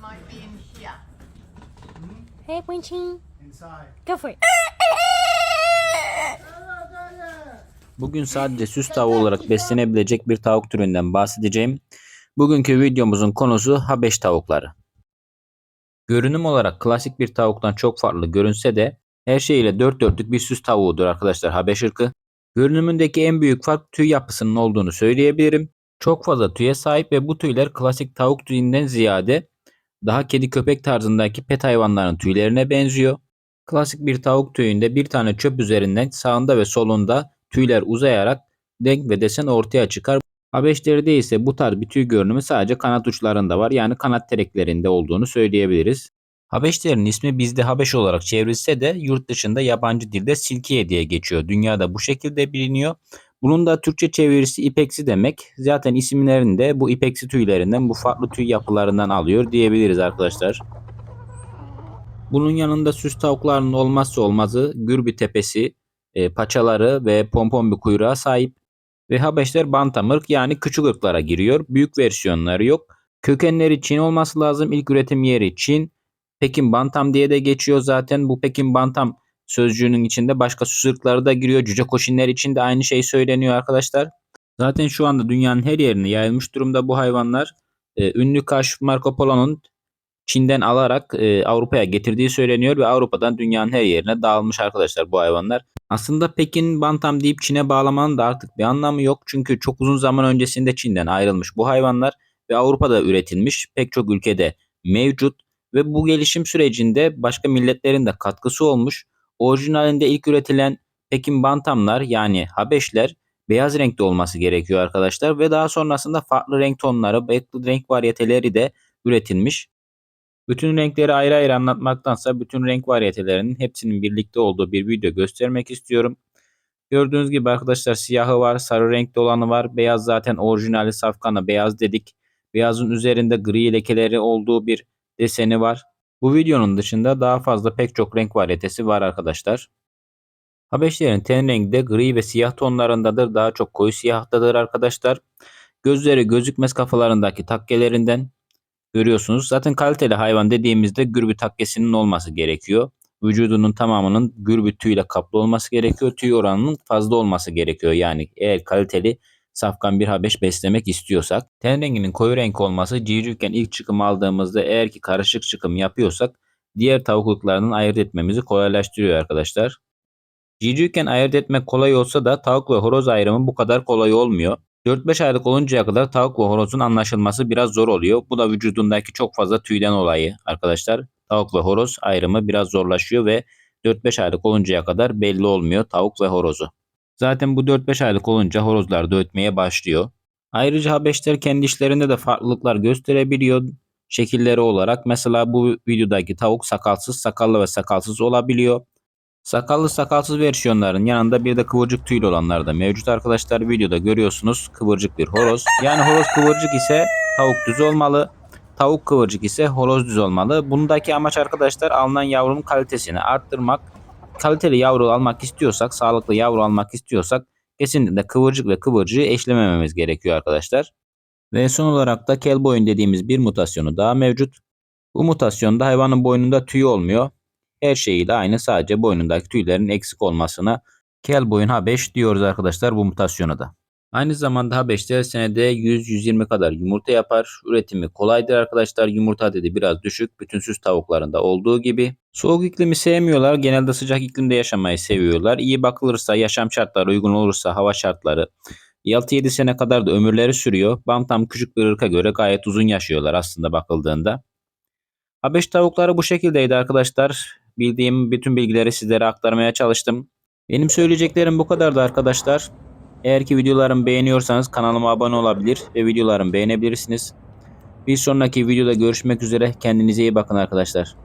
Might be in here. Hey, Winching. Inside. Go for it. Bugün sadece süs tavuğu olarak beslenebilecek bir tavuk türünden bahsedeceğim. Bugünkü videomuzun konusu Habeş tavukları. Görünüm olarak klasik bir tavuktan çok farklı görünse de her şeyiyle dört dörtlük bir süs tavuğudur arkadaşlar Habeş ırkı. Görünümündeki en büyük fark tüy yapısının olduğunu söyleyebilirim. Çok fazla tüye sahip ve bu tüyler klasik tavuk tüyünden ziyade daha kedi köpek tarzındaki pet hayvanların tüylerine benziyor. Klasik bir tavuk tüyünde bir tane çöp üzerinden sağında ve solunda tüyler uzayarak renk ve desen ortaya çıkar. Habeşlerde ise bu tarz bir tüy görünümü sadece kanat uçlarında var yani kanat tereklerinde olduğunu söyleyebiliriz. Habeşlerin ismi bizde Habeş olarak çevrilse de yurt dışında yabancı dilde Silkiye diye geçiyor. Dünyada bu şekilde biliniyor. Bunun da Türkçe çevirisi ipeksi demek. Zaten isimlerini de bu ipeksi tüylerinden bu farklı tüy yapılarından alıyor diyebiliriz arkadaşlar. Bunun yanında süs tavuklarının olmazsa olmazı gürbü tepesi, e, paçaları ve pompon bir kuyruğa sahip. Ve Habeşler bantam ırk yani küçük ırklara giriyor. Büyük versiyonları yok. Kökenleri Çin olması lazım. İlk üretim yeri Çin. Pekin Bantam diye de geçiyor zaten. Bu Pekin Bantam sözcüğünün içinde başka süs ırkları da giriyor. Cüce koşinler için de aynı şey söyleniyor arkadaşlar. Zaten şu anda dünyanın her yerine yayılmış durumda bu hayvanlar. Ee, ünlü kaşif Marco Polo'nun Çin'den alarak e, Avrupa'ya getirdiği söyleniyor ve Avrupa'dan dünyanın her yerine dağılmış arkadaşlar bu hayvanlar. Aslında Pekin Bantam deyip Çin'e bağlamanın da artık bir anlamı yok. Çünkü çok uzun zaman öncesinde Çin'den ayrılmış bu hayvanlar ve Avrupa'da üretilmiş pek çok ülkede mevcut ve bu gelişim sürecinde başka milletlerin de katkısı olmuş. Orijinalinde ilk üretilen Pekin Bantamlar yani Habeşler beyaz renkte olması gerekiyor arkadaşlar ve daha sonrasında farklı renk tonları, farklı renk varyeteleri de üretilmiş. Bütün renkleri ayrı ayrı anlatmaktansa bütün renk varyetelerinin hepsinin birlikte olduğu bir video göstermek istiyorum. Gördüğünüz gibi arkadaşlar siyahı var, sarı renkli olanı var, beyaz zaten orijinali safkanı beyaz dedik. Beyazın üzerinde gri lekeleri olduğu bir deseni var. Bu videonun dışında daha fazla pek çok renk varyetesi var arkadaşlar. Habeşlerin ten rengi de gri ve siyah tonlarındadır. Daha çok koyu siyahtadır arkadaşlar. Gözleri gözükmez kafalarındaki takkelerinden görüyorsunuz. Zaten kaliteli hayvan dediğimizde gürbü takkesinin olması gerekiyor. Vücudunun tamamının gürbü tüyle kaplı olması gerekiyor. Tüy oranının fazla olması gerekiyor. Yani eğer kaliteli safkan bir habeş beslemek istiyorsak. Ten renginin koyu renk olması civcivken ilk çıkım aldığımızda eğer ki karışık çıkım yapıyorsak diğer tavuklarının ayırt etmemizi kolaylaştırıyor arkadaşlar. Civcivken ayırt etmek kolay olsa da tavuk ve horoz ayrımı bu kadar kolay olmuyor. 4-5 aylık oluncaya kadar tavuk ve horozun anlaşılması biraz zor oluyor. Bu da vücudundaki çok fazla tüyden olayı arkadaşlar. Tavuk ve horoz ayrımı biraz zorlaşıyor ve 4-5 aylık oluncaya kadar belli olmuyor tavuk ve horozu. Zaten bu 4-5 aylık olunca horozlar da ötmeye başlıyor. Ayrıca habeşler kendi işlerinde de farklılıklar gösterebiliyor şekilleri olarak. Mesela bu videodaki tavuk sakalsız, sakallı ve sakalsız olabiliyor. Sakallı sakalsız versiyonların yanında bir de kıvırcık tüylü olanlar da mevcut arkadaşlar. Videoda görüyorsunuz kıvırcık bir horoz. Yani horoz kıvırcık ise tavuk düz olmalı. Tavuk kıvırcık ise horoz düz olmalı. Bundaki amaç arkadaşlar alınan yavrunun kalitesini arttırmak. Kaliteli yavru almak istiyorsak, sağlıklı yavru almak istiyorsak kesinlikle kıvırcık ve kıvırcığı eşlemememiz gerekiyor arkadaşlar. Ve son olarak da kel boyun dediğimiz bir mutasyonu daha mevcut. Bu mutasyonda hayvanın boynunda tüy olmuyor. Her şeyiyle aynı sadece boynundaki tüylerin eksik olmasına kel boyun H5 diyoruz arkadaşlar bu mutasyona da. Aynı zamanda H5'te senede 100-120 kadar yumurta yapar. Üretimi kolaydır arkadaşlar. Yumurta adedi biraz düşük. Bütün süs tavuklarında olduğu gibi. Soğuk iklimi sevmiyorlar. Genelde sıcak iklimde yaşamayı seviyorlar. İyi bakılırsa, yaşam şartları uygun olursa, hava şartları 6-7 sene kadar da ömürleri sürüyor. Bantam küçük bir ırka göre gayet uzun yaşıyorlar aslında bakıldığında. Habeş tavukları bu şekildeydi arkadaşlar. Bildiğim bütün bilgileri sizlere aktarmaya çalıştım. Benim söyleyeceklerim bu kadardı arkadaşlar. Eğer ki videolarımı beğeniyorsanız kanalıma abone olabilir ve videolarımı beğenebilirsiniz. Bir sonraki videoda görüşmek üzere. Kendinize iyi bakın arkadaşlar.